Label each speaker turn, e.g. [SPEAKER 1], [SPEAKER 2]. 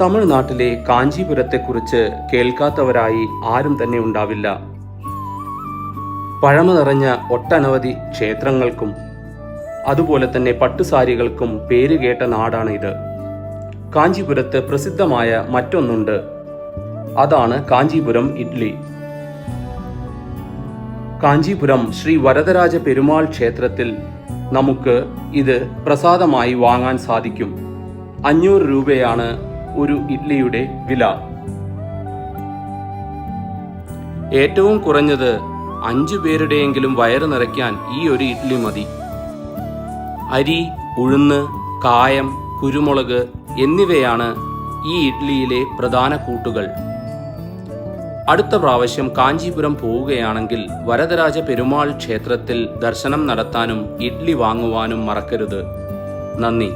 [SPEAKER 1] തമിഴ്നാട്ടിലെ കാഞ്ചീപുരത്തെക്കുറിച്ച് കേൾക്കാത്തവരായി ആരും തന്നെ ഉണ്ടാവില്ല. പഴമ നിറഞ്ഞ ഒട്ടനവധി ക്ഷേത്രങ്ങൾക്കും അതുപോലെ തന്നെ പട്ടുസാരികൾക്കും പേരുകേട്ട നാടാണ് ഇത് കാഞ്ചീപുരത്ത് പ്രസിദ്ധമായ മറ്റൊന്നുണ്ട്. അതാണ് കാഞ്ചീപുരം ഇഡ്ലി. കാഞ്ചീപുരം ശ്രീ വരദരാജ പെരുമാൾ ക്ഷേത്രത്തിൽ നമുക്ക് ഇത് പ്രസാദമായി വാങ്ങാൻ സാധിക്കും. അഞ്ഞൂറ് രൂപയാണ് ഒരു ഇഡ്ലിയുടെ വില. ഏറ്റവും കുറഞ്ഞത് അഞ്ചു പേരുടെയെങ്കിലും വയറ് നിറയ്ക്കാൻ ഈ ഒരു ഇഡ്ലി മതി. അരി ഉഴുന്ന് കായം കുരുമുളക് എന്നിവയാണ് ഈ ഇഡ്ലിയിലെ പ്രധാന കൂട്ടുകൾ. അടുത്ത പ്രാവശ്യം കാഞ്ചീപുരം പോവുകയാണെങ്കിൽ വരദരാജ പെരുമാൾ ക്ഷേത്രത്തിൽ ദർശനം നടത്താനും ഇഡ്ലി വാങ്ങുവാനും മറക്കരുത്. നന്ദി.